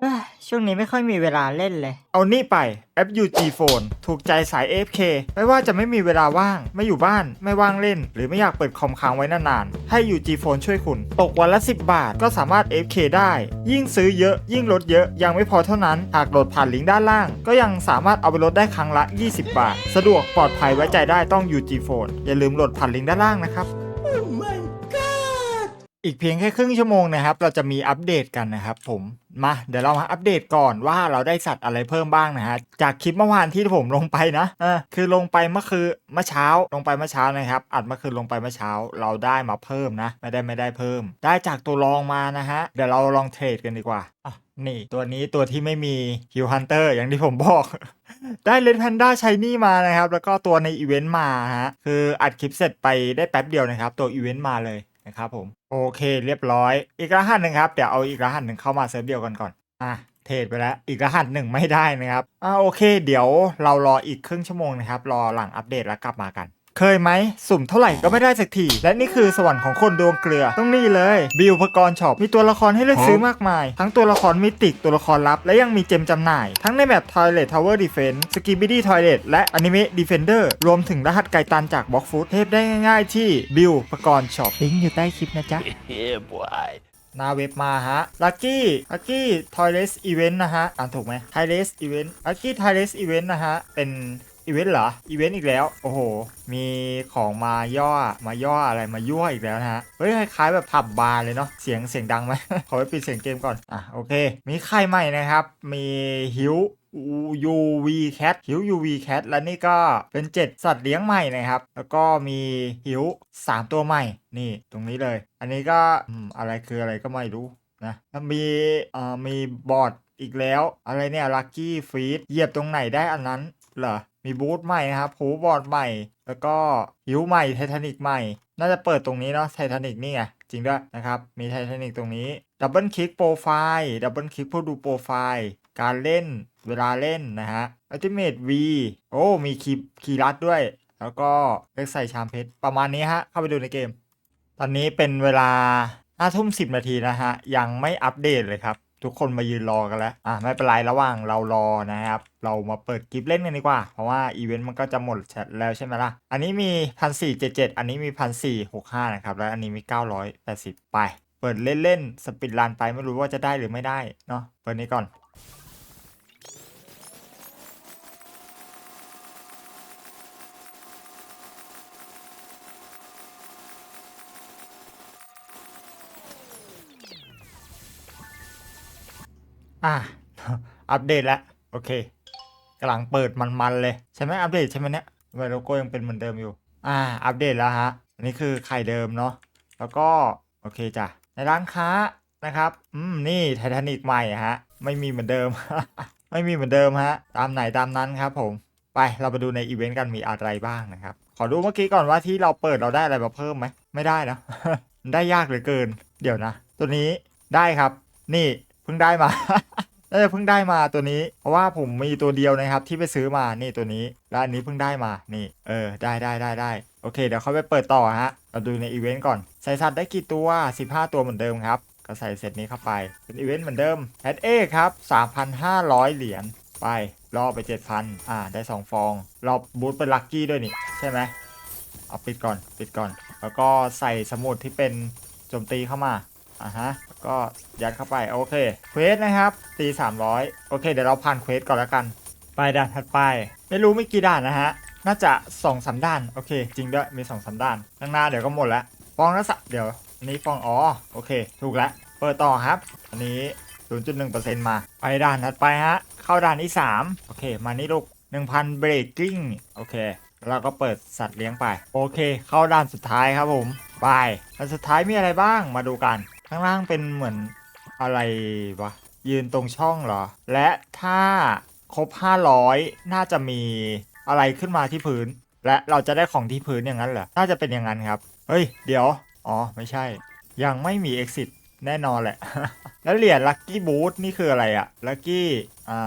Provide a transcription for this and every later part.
เอ้ยช่วงนี้ไม่ค่อยมีเวลาเล่นเลย เอานี่ไปแอป UG Phone ถูกใจสาย AFK ไม่ว่าจะไม่มีเวลาว่าง ไม่อยู่บ้าน ไม่ว่างเล่น หรือไม่อยากเปิดคอมค้างไว้นานๆ ให้ UG Phone ช่วยคุณ ตกวันละ 10 บาทก็สามารถ AFK ได้ ยิ่งซื้อเยอะ ยิ่งลดเยอะ ยังไม่พอเท่านั้น หากโหลดผ่านลิงก์ด้านล่าง ก็ยังสามารถเอาไปลดได้ครั้งละ 20 บาท สะดวกปลอดภัยไว้ใจได้ต้อง UG Phone อย่าลืมโหลดผ่านลิงก์ด้านล่างนะครับ อีกเพียงแค่ครึ่งชั่วโมงนะครับ เราจะมีอัปเดตกันนะครับ ผมมาเดี๋ยวเรามาอัปเดตก่อนว่าเราได้สัตว์อะไรเพิ่มบ้างนะฮะจากคลิปเมื่อวานที่ผมลงไปนะเออคือลงไปเมื่อคือเมื่อเช้าลงไปเมื่อเช้านะครับอัดเมื่อคืนลงไปเมื่อเช้าเราได้มาเพิ่มนะ ไม่ได้ไม่ได้เพิ่ม ได้จากตัวรองมานะฮะเดี๋ยวเราลองเทรดกันดีกว่าอะนี่ตัวนี้ตัวที่ไม่มีฮิวฮันเตอร์อย่างที่ผมบอก ได้เลนแพนด้าชายนี่มานะครับ แล้วก็ตัวในอีเวนต์มาฮะคืออัดคลิปเสร็จไปได้แป๊บเดียวนะครับ ตัวอีเวนต์มาเลย นะครับผมโอเคเรียบร้อย อีกรหัสหนึ่งครับเดี๋ยวเอาอีกรหัสหนึ่งเข้ามาเซิร์ฟเดียวกันก่อนอะเทรดไปแล้วอีกรหัสหนึ่งไม่ได้นะครับอ่าโอเค เดี๋ยวเรารออีกครึ่งชั่วโมงนะครับ รอหลังอัปเดตแล้วกลับมากัน เคยไหม สุ่มเท่าไหร่ก็ไม่ได้สักที และนี่คือสวรรค์ของคนดวงเกลือต้องนี่เลย บิวพกรช็อปมีตัวละครให้เลือกซื้อมากมาย ทั้งตัวละครมิติกตัวละครลับ และยังมีเจมจำหน่าย ทั้งในแมป Toilet Tower Defense s k i b i d y Toilet และ Anime Defender รวมถึงรหัสไก่ตันจาก Box Food เทพได้ง่ายๆ ที่บิวพกรช็อปลิงก์อยู่ใต้คลิปนะจ๊ะ yeah, boy. หน้าเว็บมาฮะ ลักกี้ลักกี้ทอยเลสอีเวนต์นะฮะ อ่านถูกไหมไทเลสอีเวนต์ลักกี้ไทเลสอีเวนต์นะฮะ เป็น อีเวนต์เหรอ อีเวนต์อีกแล้ว โอ้โห มีของมาย่อ มาย่ออะไรมายั่วอีกแล้วนะฮะ เฮ้ย คล้ายแบบผับบาร์เลยเนาะ เสียงเสียงดังไหม ขอไปปิดเสียงเกมก่อน อะ โอเค มีใครใหม่นะครับ มีฮิว UV Cat หิว UV Cat และนี่ก็เป็น 7 สัตว์เลี้ยงใหม่นะครับ แล้วก็มีหิว 3 ตัวใหม่ นี่ตรงนี้เลย อันนี้ก็อะไรคืออะไรก็ไม่รู้นะแล้วมีเอ่อมีบอร์ดอีกแล้ว อะไรเนี่ย Lucky Feed เหยียบตรงไหนได้อันนั้นเหรอ มีบูธใหม่นะครับหูบอร์ดใหม่ แล้วก็หิวใหม่ไททานิกใหม่ น่าจะเปิดตรงนี้เนาะไททานิกนี่ไงจริงด้วยนะครับ มีไททานิกตรงนี้ดับเบิลคลิกโปรไฟล์ดับเบิลคลิกเพื่อดูโปรไฟล์การเล่นเวลาเล่นนะฮะ Ultimate V โอ้ มีคีคีย์ลัดด้วย แล้วก็เล็กใส่ชามเพชร ประมาณนี้ฮะ เข้าไปดูในเกม ตอนนี้เป็นเวลาห้าทุ่มสิบนาทีนะฮะ ยังไม่อัปเดตเลยครับ ทุกคนมายืนรอกันแล้ว อะไม่เป็นไรระหว่างเรารอนะครับ เรามาเปิดกิฟต์เล่นกันดีกว่า เพราะว่าอีเวนต์มันก็จะหมดแล้วใช่ไหมล่ะ อันนี้มีพันสี่เจ็ดเจ็ดอันนี้มีพันสี่หกห้านะครับ แล้วอันนี้มีเก้าร้อยแปดสิบไป เปิดเล่นๆสปิดลานไปไม่รู้ว่าจะได้หรือไม่ได้เนาะ เปิดนี้ก่อน อะอัปเดตแล้วโอเคกำลังเปิดมันๆเลย ใช่ไหมอัปเดตใช่ไหมเนี่ยทำไมโลโก้ยังเป็นเหมือนเดิมอยู่ อ่า อัปเดตแล้วฮะ อันนี้คือไข่เดิมเนาะ แล้วก็ โอเคจ้ะ ในร้านค้านะครับ อืม นี่ไททานิกใหม่ฮะ ไม่มีเหมือนเดิม ไม่มีเหมือนเดิมฮะ ตามไหนตามนั้นครับผม ไป เราไปดูในอีเวนต์กันมีอะไรบ้างนะครับ ขอดูเมื่อกี้ก่อนว่าที่เราเปิดเราได้อะไรมาเพิ่มไหม ไม่ได้นะได้ยากเหลือเกิน เดี๋ยวนะ ตัวนี้ได้ครับ นี่ พิ่งได้มา น่าจะเพิ่งได้มาตัวนี้ เพราะว่าผมมีตัวเดียวนะครับที่ไปซื้อมา นี่ตัวนี้ แล้วอันนี้เพิ่งได้มา นี่ เออ ได้ได้ได้ได้ โอเค เดี๋ยวเขาไปเปิดต่อฮะ เราดูในอีเวนต์ก่อน ใส่สัตว์ได้กี่ตัว 15 ตัวเหมือนเดิมครับ ก็ใส่เซตนี้เข้าไป เป็นอีเวนต์เหมือนเดิมแอดเอครับ 3,500 เหรียญ ไป รอไป 7,000 อ่า ได้ 2 ฟอง รอบบูทเป็นลัคกี้ด้วยนี่ ใช่ไหมเอาปิดก่อน ปิดก่อน แล้วก็ใส่สมุดที่เป็นโจมตีเข้ามา อ่าฮะก็ยัดเข้าไปโอเคเควสนะครับตี300 โอเค เดี๋ยวเราผ่านเควสก่อนแล้วกัน ไปด่านถัดไป ไม่รู้ไม่กี่ด่านนะฮะ น่าจะ2อสาด่าน โอเค จริงด้วยมี2อสาด่านข้างหน้าเดี๋ยวก็หมดแล้วฟองละสะเดี๋ยวอันนี้ฟองอ๋อโอเค ถูกแล้วเปิดต่อครับ อันนี้ 0.1%มา ไปด่านถัดไปฮะ เข้าด่านที่ 3 โอเค มานี่ลูก 1,000เบรกกิ้งโอเค เราก็เปิดสัตว์เลี้ยงไป โอเค เข้าด่านสุดท้ายครับผม ไปด่านสุดท้ายมีอะไรบ้างมาดูกัน ข้างล่างเป็นเหมือนอะไรวะ ยืนตรงช่องเหรอ และถ้าครบ 500 น่าจะมีอะไรขึ้นมาที่พื้น และเราจะได้ของที่พื้นอย่างนั้นเหรอ น่าจะเป็นอย่างนั้นครับ เฮ้ย เดี๋ยว อ๋อ ไม่ใช่ ยังไม่มี exit แน่นอนแหละ แล้วเหรียญลั c กี้บูทนี่คืออะไรอะลั c กี้ อ่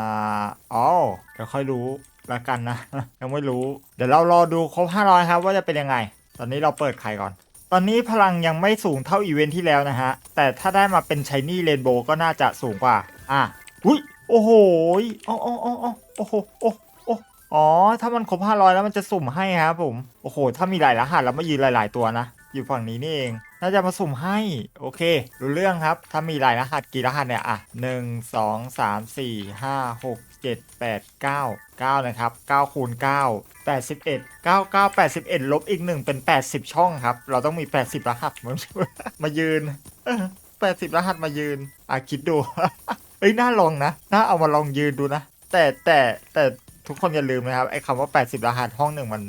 า อ๋อเดี๋ยวค่อยรู้ละกันนะ ยังไม่รู้ เดี๋ยวเรารอดูครบ 500 ครับว่าจะเป็นยังไง ตอนนี้เราเปิดไข่ก่อน ตอนนี้พลังยังไม่สูงเท่าอีเวนท์ที่แล้วนะฮะ แต่ถ้าได้มาเป็นชายนี่เรนโบว์ก็น่าจะสูงกว่า อะอุ้ยโอ้โหอ๋ออ๋ออ๋ออ๋อโอ้โหโอ้โอ้อ๋อ ถ้ามันครบห้าร้อยแล้วมันจะสุ่มให้ครับผม โอ้โห ถ้ามีหลายรหัสแล้วมายืนหลาย ๆ ตัวนะ อยู่ฝั่งนี้นี่เอง น่าจะมาสุ่มให้ โอเค รู้เรื่องครับ ถ้ามีหลายรหัสกี่รหัสเนี่ย อะหนึ่งสองสามสี่ห้าหก เจ็ดแปดเก้าเก้านะครับเก้าคูณเก้าแปดสิบเอ็ดเก้าเก้าแปดสิบเอ็ดลบอีกหนึ่งเป็นแปดสิบช่องครับ เราต้องมีแปดสิบรหัสเหมือนมายืนแปดสิบรหัสมายืน อะ คิดดู เอ้ย น่าลองนะ น่าเอามาลองยืนดูนะ แต่แต่แต่ทุกคนอย่าลืมนะครับ ไอ้คำว่า 80 รหัสห้องหนึ่งมัน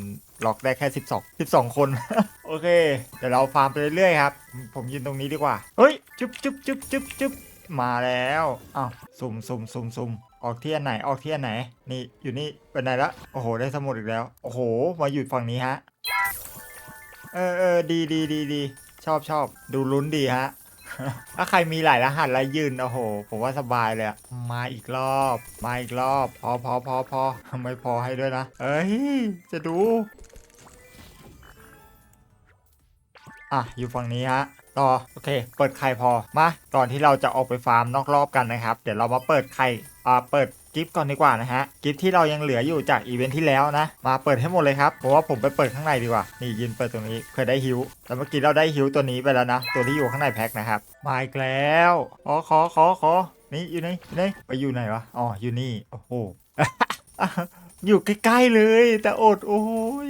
ล็อกได้แค่ 12 12 คน โอเค เดี๋ยวเราฟาร์มไปเรื่อยๆครับ ผมยืนตรงนี้ดีกว่า เฮ้ย จุ๊บจุ๊บจุ๊บจุ๊บจุ๊บ มาแล้วอ้าวสุ่มสุ่มสุ่มสุ่มออกที่อันไหนออกที่อันไหน นี่อยู่นี่เป็นไหนละโอ้โห ได้สมุดอีกแล้ว โอ้โห มาอยู่ฝั่งนี้ฮะ เออเออดีดีดีดีชอบชอบดูลุ้นดีฮะถ้าใครมีหลายรหัสแล้วยืนโอ้โห ผมว่าสบายเลยมาอีกรอบ มาอีกรอบ พอพอพอพอไม่พอให้ด้วยนะ เอ้ย จะดู อะ อยู่ฝั่งนี้ฮะ ต่อโอเค เปิดไข่พอมาก่อนที่เราจะออกไปฟาร์มนอกรอบกันนะครับ เดี๋ยวเรามาเปิดไข่อ่าเปิดกิฟต์ก่อนดีกว่านะฮะกิฟต์ที่เรายังเหลืออยู่จากอีเวนท์ที่แล้วนะ มาเปิดให้หมดเลยครับเพราะว่าผมไปเปิดข้างในดีกว่านี่ยืนเปิดตรงนี้เพื่อได้ฮิวแต่เมื่อกี้เราได้ฮิวตัวนี้ไปแล้วนะ ตัวที่อยู่ข้างในแพ็คนะครับมาอีกแล้วขอขอขอขอนี่อยู่ไหนอยู่ไหนไปอยู่ไหนวะอ๋ออยู่นี่โอ้โหอยู่ใกล้ๆเลย แต่อดโอ้ย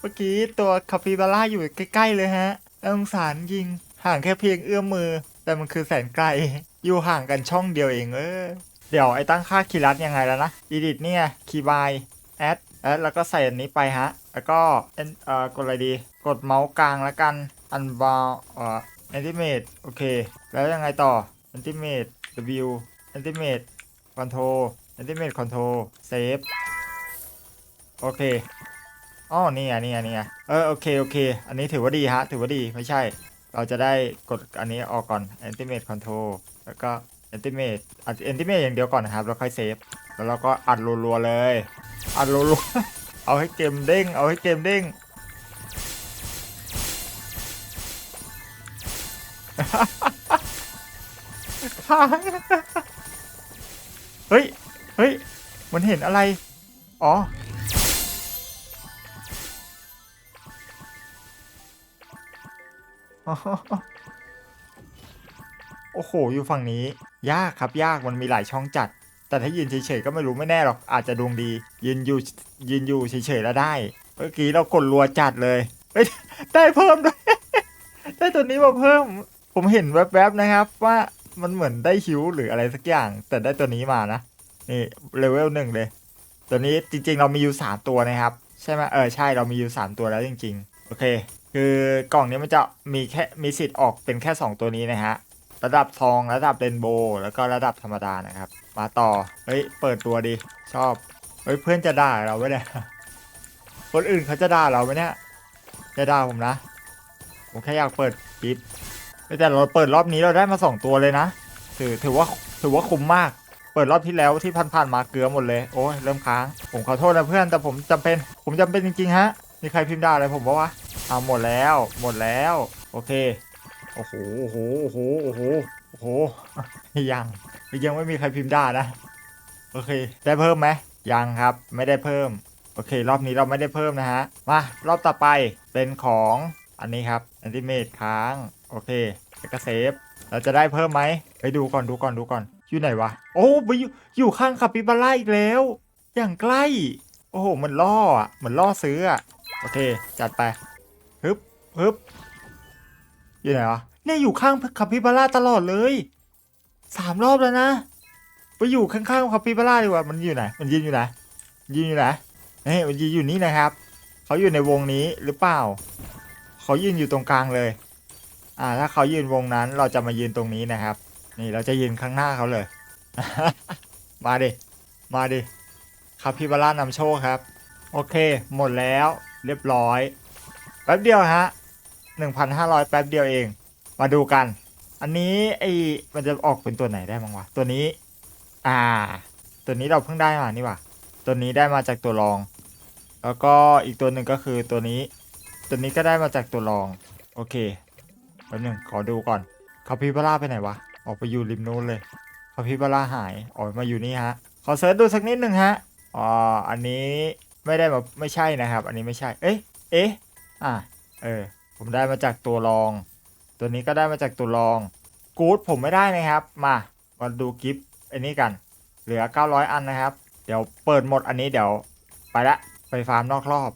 เมื่อกี้ตัวคาปิบาร่าอยู่ใกล้ๆเลยฮะน่าสงสารยิง ห่างแค่เพียงเอื้อมมือ แต่มันคือแสนไกล อยู่ห่างกันช่องเดียวเองเออ เดี๋ยวไอ้ตั้งค่าคีย์ลัดยังไงแล้วนะ edit เนี่ยคีย์บายแอดแอดแล้วก็ใส่อันนี้ไปฮะ แล้วก็เอ่อกดอะไรดี กดเมาส์กลางแล้วกัน unbound เอ่อ animate โอเค แล้วยังไงต่อ animate w animate control animate control save โอเคอ๋อนี่ไงนี่ไงนี่ไงเออโอเคโอเค อันนี้ถือว่าดีฮะ ถือว่าดีไม่ใช่ เราจะได้กดอันนี้ออกก่อน animate control แล้วก็ Antimate อัด Antimate อย่างเดียวก่อนนะครับ แล้วค่อยเซฟ แล้วเราก็อัดรัวๆเลย อัดรัวๆ เอาให้เกมเด้ง เอาให้เกมเด้ง เฮ้ย เฮ้ย มันเห็นอะไร อ๋อ โอ้โห อยู่ฝั่งนี้ ยากครับยากมันมีหลายช่องจัด แต่ถ้ายืนเฉยๆก็ไม่รู้ไม่แน่หรอกอาจจะดวงดี ยืนอยู่ยืนอยู่เฉยๆแล้วได้ เมื่อกี้เรากดรัวจัดเลยเฮ้ยได้เพิ่มด้วยได้ตัวนี้มาเพิ่ม ผมเห็นแวบๆนะครับ ว่ามันเหมือนได้ฮิวหรืออะไรสักอย่าง แต่ได้ตัวนี้มานะนี่เลเวลหนึ่งเลย ตัวนี้จริงๆเรามีอยู่3ตัวนะครับ ใช่ไหมเออใช่เรามีอยู่3ตัวแล้วจริง ๆ โอเค คือกล่องนี้มันจะมีแค่มีสิทธิ์ออกเป็นแค่ 2 ตัวนี้นะฮะ ระดับทองระดับเรนโบว์แล้วก็ระดับธรรมดานะครับ มาต่อ เฮ้ย เปิดตัวดี ชอบ เฮ้ย เพื่อนจะด่าเราไหมเนี่ย คนอื่นเขาจะด่าเราไหมเนี่ย จะด่าผมนะ ผมแค่อยากเปิดปิ๊บแต่เราเปิดรอบนี้เราได้มาสองตัวเลยนะ ถือถือว่าถือว่าคุ้มมาก เปิดรอบที่แล้วที่ผ่านๆมาเกลือหมดเลย โอ้ยเริ่มค้าง ผมขอโทษนะเพื่อนแต่ผมจำเป็น ผมจำเป็นจริงๆฮะ มีใครพิมพ์ด่าอะไรผมปะวะ เอาหมดแล้ว หมดแล้ว โอเค โอ้โห โอ้โห โอ้โห โอ้โห โอ้โห ยัง ยังไม่มีใครพิมพ์ด่านะ โอเค ได้เพิ่มไหม ยังครับ ไม่ได้เพิ่ม โอเค รอบนี้เราไม่ได้เพิ่มนะฮะ มา รอบต่อไป เป็นของอันนี้ครับอันติเมตค้าง โอเคแล้วก็เซฟ เราจะได้เพิ่มไหม ไปดูก่อน ดูก่อน ดูก่อน อยู่ไหนวะ โอ้ไปอยู่อยู่ข้างคาปิบาร่าอีกแล้ว อย่างใกล้ โอ้โห มันล่ออะเหมือนล่อซื้ออะ โอเค จัดไป ฮึบฮึบอยู่ไหนวะเนี่ยอยู่ข้างคาปิบาร่าตลอดเลยสามรอบแล้วนะไปอยู่ข้างๆคาปิบาร่าดีกว่ามันอยู่ไหนมันยืนอยู่ไหนยืนอยู่ไหนเฮ้ยมันยืนอยู่นี่นะครับเขาอยู่ในวงนี้หรือเปล่าเขายืนอยู่ตรงกลางเลย อ่าถ้าเขายืนวงนั้น เราจะมายืนตรงนี้นะครับ นี่เราจะยืนข้างหน้าเขาเลย มาดิมาดิคาปิบาร่านำโชคครับ โอเค หมดแล้ว เรียบร้อย แป๊บเดียวฮะ1,500แป๊บเดียวเอง มาดูกัน อันนี้ไอ้มันจะออกเป็นตัวไหนได้บ้างวะ ตัวนี้ อ่า ตัวนี้เราเพิ่งได้มานี่ว่าตัวนี้ได้มาจากตัวรอง แล้วก็อีกตัวหนึ่งก็คือตัวนี้ ตัวนี้ก็ได้มาจากตัวรอง โอเคแป๊บหนึงขอดูก่อนคาปิบาร่าไปไหนวะ ออกไปอยู่ริมนู้นเลยคาปิบาร่าหายอ๋อมาอยู่นี่ฮะ ขอเซิร์ชดูสักนิดหนึ่งฮะ อ๋อ อันนี้ไม่ได้มาไม่ใช่นะครับ อันนี้ไม่ใช่ เอ๊ะ เอ๊ะ อะเออ ผมได้มาจากตัวรอง ตัวนี้ก็ได้มาจากตัวรอง กู๊ดผมไม่ได้นะครับ มามาดูกิฟต์อันนี้กัน เหลือ 900 อันนะครับ เดี๋ยวเปิดหมดอันนี้เดี๋ยวไปละไปฟาร์มนอกรอบ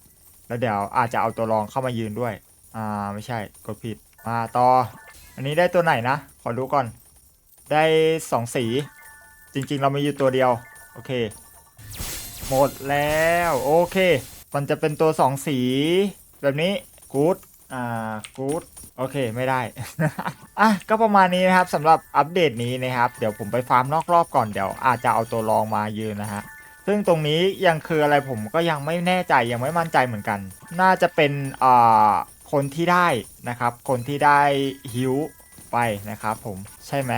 แล้วเดี๋ยวอาจจะเอาตัวรองเข้ามายืนด้วย อ่าไม่ใช่กดผิด มาต่อ อันนี้ได้ตัวไหนนะ ขอดูก่อน ได้สองสี จริง ๆ เรามีอยู่ตัวเดียว โอเค หมดแล้ว โอเค มันจะเป็นตัวสองสี แบบนี้กู๊ดอ่ากู๊ดโอเคไม่ได้ อะก็ประมาณนี้นะครับสำหรับอัปเดตนี้นะครับ เดี๋ยวผมไปฟาร์มนอกรอบก่อนเดี๋ยวอาจจะเอาตัวรองมายืนนะฮะซึ่งตรงนี้ยังคืออะไรผมก็ยังไม่แน่ใจยังไม่มั่นใจเหมือนกัน น่าจะเป็นอ่าคนที่ได้นะครับ คนที่ได้ฮิวไปนะครับผมใช่ไหม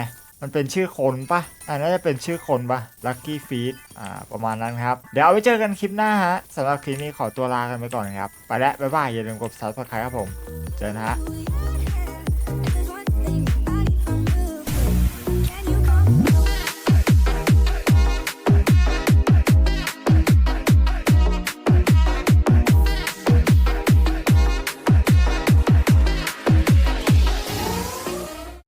มันเป็นชื่อคนปะอ่าน่าจะเป็นชื่อคนปะ Lucky Feed อ่า ประมาณนั้นครับ เดี๋ยวเอาไว้เจอกันคลิปหน้าฮะสำหรับคลิปนี้ขอตัวลากันไปก่อนครับ ไปแล้วบ๊ายบายอย่าลืมกด subscribe ครับผม เจอกันะฮะ